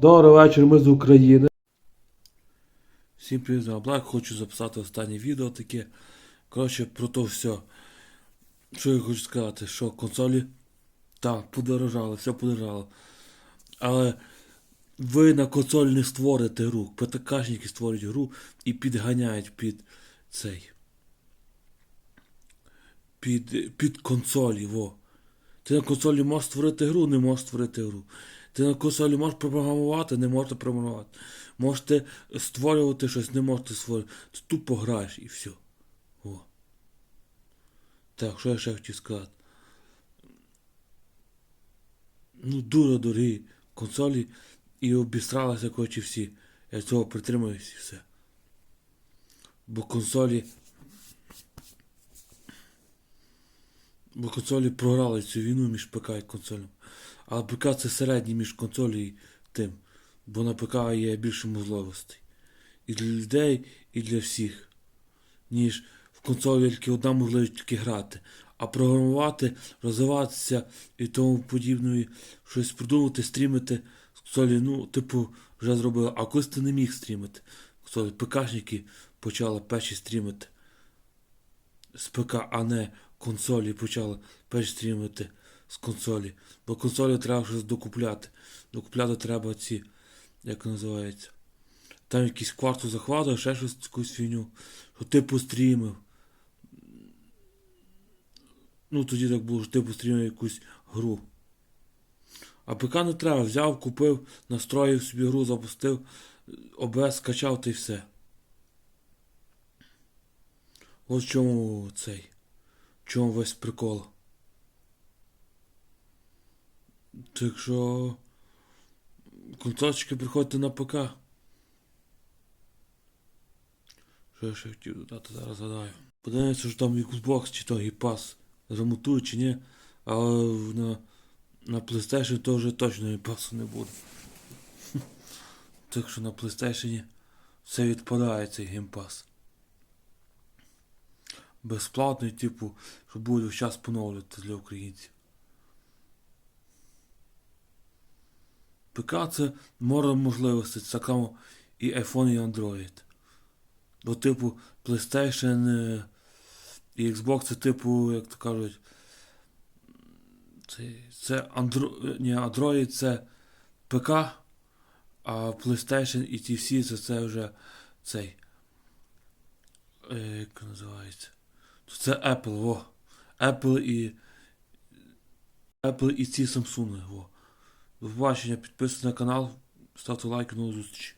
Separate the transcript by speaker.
Speaker 1: Добрий вечір, ми з України. Всім привіт, з Блак. Хочу записати останнє відео таке. Коротше, про то все. Що я хочу сказати, що консолі так, подорожали, все подорожало. Але ви на консолі не створите гру. ПТКшники створюють гру і підганяють під цей. Під, під консолі, во. Ти на консолі можеш створити гру, не можеш створити гру. Ти на консолі можеш програмувати, не можеш програмувати. Можете створювати щось, не можете створювати. Ти тупо граєш і все. О. Так, що я ще хотів сказати? Ну, дуже дорогі консолі і обістралися коротше всі. Я цього притримуюсь і все. Бо консолі. Бо консолі програли цю війну між ПК і консолем. А ПК це середній між консолі і тим. Бо на ПК є більше можливостей. І для людей, і для всіх. Ніж в консолі тільки одна можливість тільки грати. А програмувати, розвиватися і тому подібної, щось придумати, стрімити з консолі, ну, типу, вже зробили. А колись ти не міг стрімити. Консолі ПКшники почали перші стрімити з ПК, а не консолі почали перші стрімити з консолі. Бо консолі треба щось докупляти. Докупляти треба ці, як називається. Там якийсь кварту захвату, ще щось якусь фігню. Що ти пострімив. Ну тоді так було, що ти пострімив якусь гру. А ПК не треба. Взяв, купив, настроїв собі гру, запустив, ОБС скачав та й все. Ось чому цей. Чому весь прикол. Так що. Консольчики приходьте на ПК. Що я ще хотів додати, зараз згадаю. Подивимося, що там Xbox чи то Pass ремонтують чи ні. Але на, на PlayStation то вже точно Pass не буде. Так що на PlayStation все відпадає цей Game Pass. Безплатний, типу, що буде час поновлювати для українців. ПК це море можливостей, так само і iPhone, і Android. Бо, типу, PlayStation е, і Xbox це типу, як то кажуть, це, це Andro, ні, Android це ПК, а PlayStation і ті всі це, це вже цей. е, Як називається? Це Apple, во. Apple і. Apple і ці Samsung, во. До побачення, підписуйтесь на канал, ставте лайк, нову зустріч.